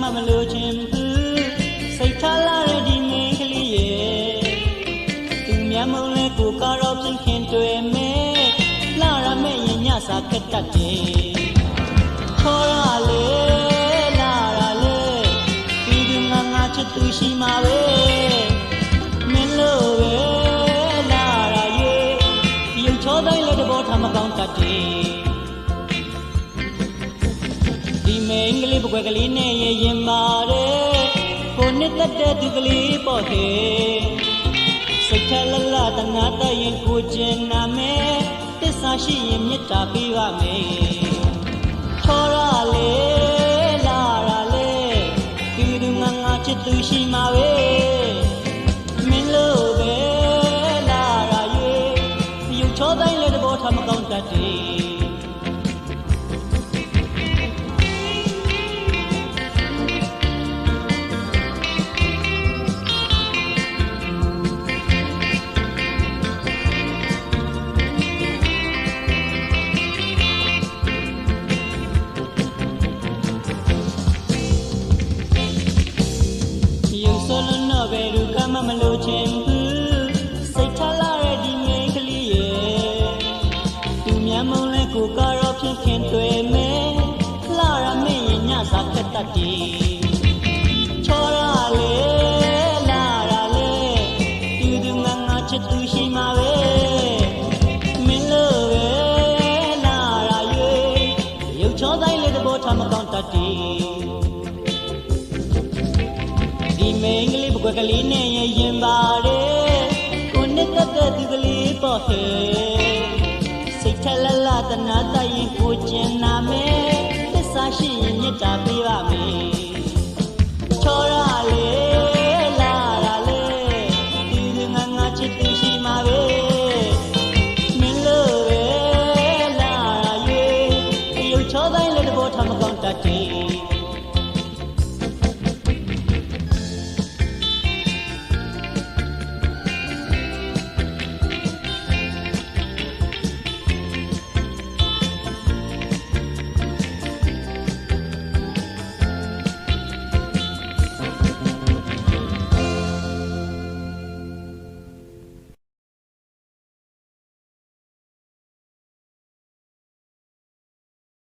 မှမလို့ခြင်းဘူးစိတ်ထားလာတဲ့ဒီမင်းကလေးရဲ့သူမျက်မုံးလေးကိုကတော့ပြင်ခင်တွေ့မယ်လာရမယ့်ရင်ညစာခက်တတ်တယ်ခေါ်ရလေလာရလေဒီဒီငါငါချစ်သူရှိမှာပဲမင်းလို့ပဲလာရရဲ့ရုပ်ချောတိုင်းလည်းတဘောထားမကောင်းတတ်တယ် ဒီမင်းကလေးပကွယ်ကလေးနဲ့ရရင်ပါတယ်ကိုနှစ်သက်တဲ့သူကလေးပေါ့ဟဲ့စိတ်ထလလတနာတရင်ကိုကျင်နာမယ်တစ္ဆာရှိရင်မေတ္တာပေးပါမယ်ထော်ရလေလာရလေဒီသူငါငါချစ်သူရှိမှာပဲမင်းလို့ပဲလာရရဲ့ရုပ်ချောတိုင်းလည်းတဘောထားမကောင်းတတ်တယ်ယုံ မှမလို့ခြင်းဘူးစိတ်ထလာတဲ့ဒီမင်းကလေးရဲ့သူမျက်မုံးလဲကိုကတော့ဖြစ်ခင်တွေ့မယ်လာရမင်းရဲ့ညစာခက်တတ်တယ်ချောရလေလာရလေသူသူငါငါချစ်သူရှိမှာပဲမင်းလို့ပဲလာရရဲ့ရုပ်ချောတိုင်းလေးတဘောထားမကောင်းတတ်တယ် ဒီမင်းကလေးပကွက်ကလေးနဲ့ရရင်ပါတယ်ကိုနှစ်သက်တဲ့သူကလေးပေါ့ဟဲ့စိတ်ထက်လလတနာ